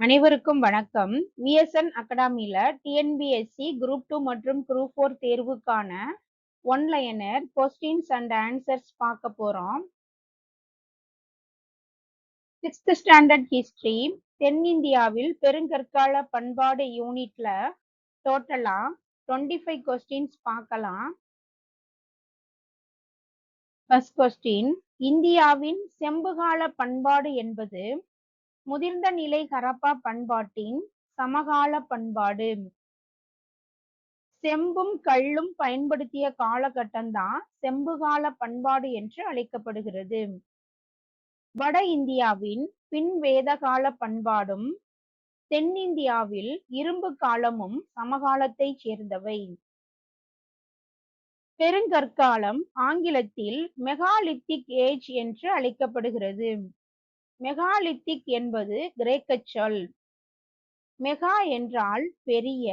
அனைவருக்கும் வணக்கம். விஎஸ்என் அகாடமியில டிஎன்பிஎஸ்சி குரூப் டூ மற்றும் குரூப் ஃபோர் தேர்வுக்கான one liner questions and answers பார்க்க போறோம். சிக்ஸ்த் ஸ்டாண்டர்ட் ஹிஸ்டரி தென்னிந்தியாவில் பெருங்கற்கால பண்பாடு யூனிட்ல டோட்டலா டுவெண்ட்டி ஃபைவ் கொஸ்டின்ஸ் பார்க்கலாம். ஃபர்ஸ்ட் கொஸ்டின் இந்தியாவின் செம்புகால பண்பாடு என்பது முதிர்ந்த நிலை ஹரப்பா பண்பாட்டின் சமகால பண்பாடு. செம்பும் கல்லும் பயன்படுத்திய காலகட்டம்தான் செம்புகால பண்பாடு என்று அழைக்கப்படுகிறது. வட இந்தியாவின் பின் வேதகால பண்பாடும் தென்னிந்தியாவில் இரும்பு காலமும் சமகாலத்தை சேர்ந்தவை. பெருங்கற்காலம் ஆங்கிலத்தில் மெகாலித்திக் ஏஜ் என்று அழைக்கப்படுகிறது. மெகாலித்திக் என்பது கிரேக்க சொல். மெகா என்றால் பெரிய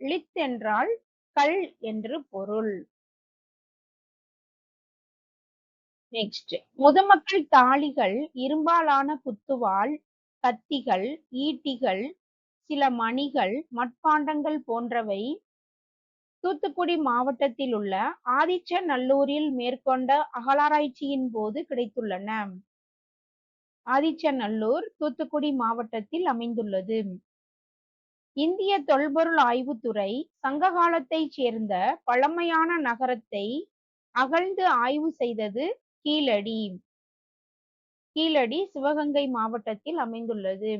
லித் என்றால் கல் என்று பொருள். நெக்ஸ்ட் முதுமக்கள் தாளிகள் இரும்பாலான குத்துவாள் கத்திகள் ஈட்டிகள் சில மணிகள் மட்பாண்டங்கள் போன்றவை தூத்துக்குடி மாவட்டத்தில் உள்ள ஆதிச்சநல்லூரில் மேற்கொண்ட அகலாராய்ச்சியின் போது கிடைத்துள்ளன. ஆதிச்சநல்லூர் தூத்துக்குடி மாவட்டத்தில் அமைந்துள்ளது. இந்திய தொல்பொருள் ஆய்வுத்துறை சங்க காலத்தைச் சேர்ந்த பழமையான நகரத்தை அகழ்ந்து ஆய்வு செய்தது கீழடி. கீழடி சிவகங்கை மாவட்டத்தில் அமைந்துள்ளது.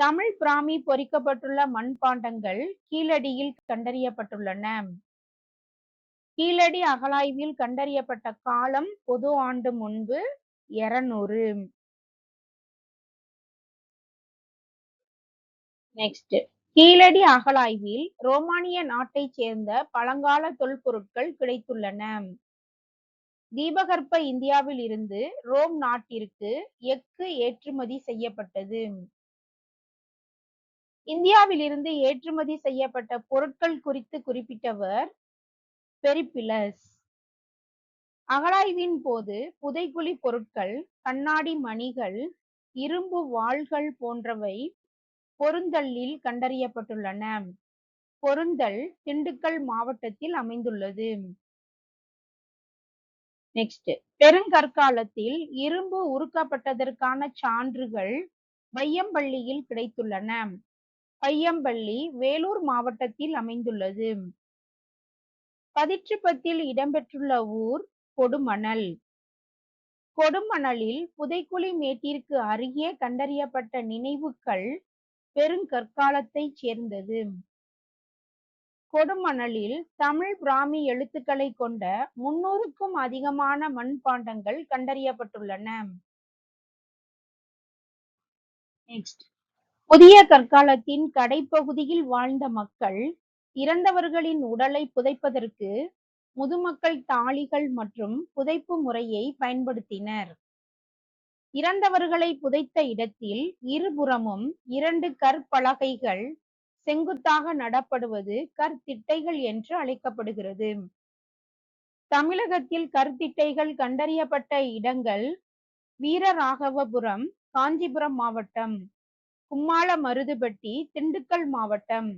தமிழ் பிராமி பொறிக்கப்பட்டுள்ள மண்பாண்டங்கள் கீழடியில் கண்டறியப்பட்டுள்ளன. கீழடி அகழாய்வில் கண்டறியப்பட்ட காலம் பொது ஆண்டு முன்பு இருநூறு. நெக்ஸ்ட் கீழடி அகழாய்வில் ரோமானிய நாட்டைச் சேர்ந்த பழங்கால தொல்பொருட்கள் கிடைத்துள்ளன. தீபகற்ப இந்தியாவில் இருந்து ரோம் நாட்டிற்கு எஃகு ஏற்றுமதி செய்யப்பட்டது. இந்தியாவில் இருந்து ஏற்றுமதி செய்யப்பட்ட பொருட்கள் குறித்து குறிப்பிட்டவர் பெரிப்பிலஸ். அகழாய்வின் போது புதைகுழி பொருட்கள் கண்ணாடி மணிகள் இரும்பு வாள்கள் போன்றவை பொருந்தல்லில் கண்டறியப்பட்டுள்ளன. பொருந்தல் திண்டுக்கல் மாவட்டத்தில் அமைந்துள்ளது. நெக்ஸ்ட் பெருங்கற்காலத்தில் இரும்பு உருக்கப்பட்டதற்கான சான்றுகள் பையம்பள்ளியில் கிடைத்துள்ளன. பையம்பள்ளி வேலூர் மாவட்டத்தில் அமைந்துள்ளது. பதிற்றுப்பத்தில் இடம்பெற்றுள்ள ஊர் கொடுமணல். கொடுமணலில் புதைக்குழி மேட்டிற்கு அருகே கண்டறியப்பட்ட நினைவுகள் பெருங்கற்காலத்தைச் சேர்ந்தது. கொடுமணலில் தமிழ் பிராமி எழுத்துக்களை கொண்ட முன்னூறுக்கும் அதிகமான மண்பாண்டங்கள் கண்டறியப்பட்டுள்ளன. நெக்ஸ்ட் புதிய கற்காலத்தின் கடைப்பகுதியில் வாழ்ந்த மக்கள் இறந்தவர்களின் உடலை புதைப்பதற்கு முதுமக்கள் தாளிகள் மற்றும் புதைப்பு முறையை பயன்படுத்தினர். இறந்தவர்களை புதைத்த இடத்தில் இருபுறமும் இரண்டு கற்பலகைகள் செங்குத்தாக நடப்படுவது கற்திட்டைகள் என்று அழைக்கப்படுகிறது. தமிழகத்தில் கற்திட்டைகள் கண்டறியப்பட்ட இடங்கள் வீரராகவபுரம் காஞ்சிபுரம் மாவட்டம் கும்மாள மருதுபட்டி திண்டுக்கல் மாவட்டம்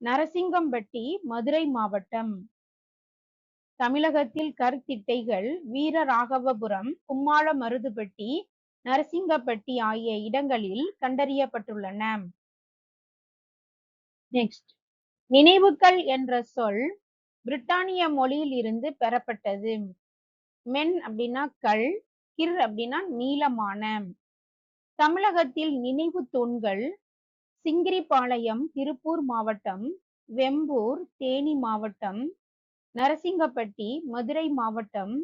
நரசிங்கம்பட்டி மதுரை மாவட்டம். தமிழகத்தில் கற்திட்டைகள் வீரராகவபுரம் கும்மாள மருதுபட்டி நரசிங்கப்பட்டி ஆகிய இடங்களில் கண்டறியப்பட்டுள்ளன. நெக்ஸ்ட் நினைவுகள் என்ற சொல் பிரிட்டானிய மொழியில் இருந்து பெறப்பட்டது. மென் அப்படின்னா கல் கிர் அப்படின்னா நீளமான. தமிழகத்தில் நினைவு தூண்கள் சிங்கிரிபாளையம் திருப்பூர் மாவட்டம் வெம்பூர் தேனி மாவட்டம் நரசிங்கப்பட்டி மதுரை மாவட்டம்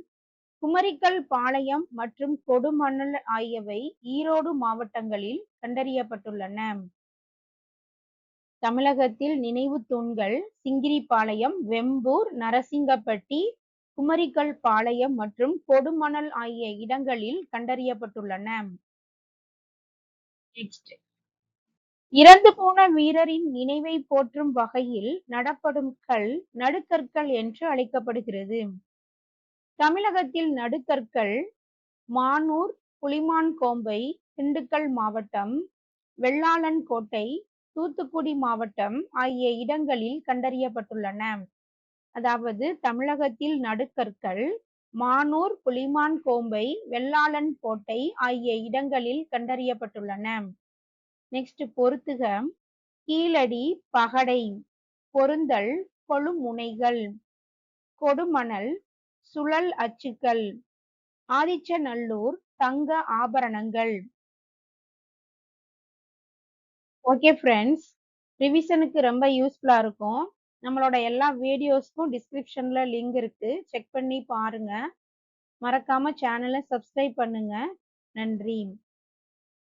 குமரிக்கல் பாளையம் மற்றும் கொடுமணல் ஆகியவை ஈரோடு மாவட்டங்களில் கண்டறியப்பட்டுள்ளன. தமிழகத்தில் நினைவு தூண்கள் சிங்கிரிபாளையம் வெம்பூர் நரசிங்கப்பட்டி குமரிக்கல் பாளையம் மற்றும் கொடுமணல் ஆகிய இடங்களில் கண்டறியப்பட்டுள்ளன. இறந்து போன வீரரின் நினைவை போற்றும் வகையில் நடப்படும் கல் நடுக்கற்கள் என்று அழைக்கப்படுகிறது. தமிழகத்தில் நடுக்கற்கள் மானூர் புலிமான் கோம்பை திண்டுக்கல் மாவட்டம் வெள்ளாளன் கோட்டை தூத்துக்குடி மாவட்டம் ஆகிய இடங்களில் கண்டறியப்பட்டுள்ளன. அதாவது தமிழகத்தில் நடுக்கற்கள் மானூர் புலிமான் கோம்பை வெள்ளாளன் கோட்டை ஆகிய இடங்களில் கண்டறியப்பட்டுள்ளன. நெக்ஸ்ட் பொருத்துக கீழடி பகடை பொருந்தல் கொழுமுனைகள் கொடுமணல் சுழல் அச்சுக்கள். ஆதிச்சநல்லூர் தங்க ஆபரணங்கள். ஓகே ஃப்ரெண்ட்ஸ் ரிவிஷனுக்கு ரொம்ப யூஸ்ஃபுல்லாக இருக்கும். நம்மளோட எல்லா வீடியோஸ்க்கும் டிஸ்கிரிப்ஷனில் லிங்க் இருக்குது செக் பண்ணி பாருங்கள் மறக்காமல் சேனலை சப்ஸ்கிரைப் பண்ணுங்கள் நன்றி.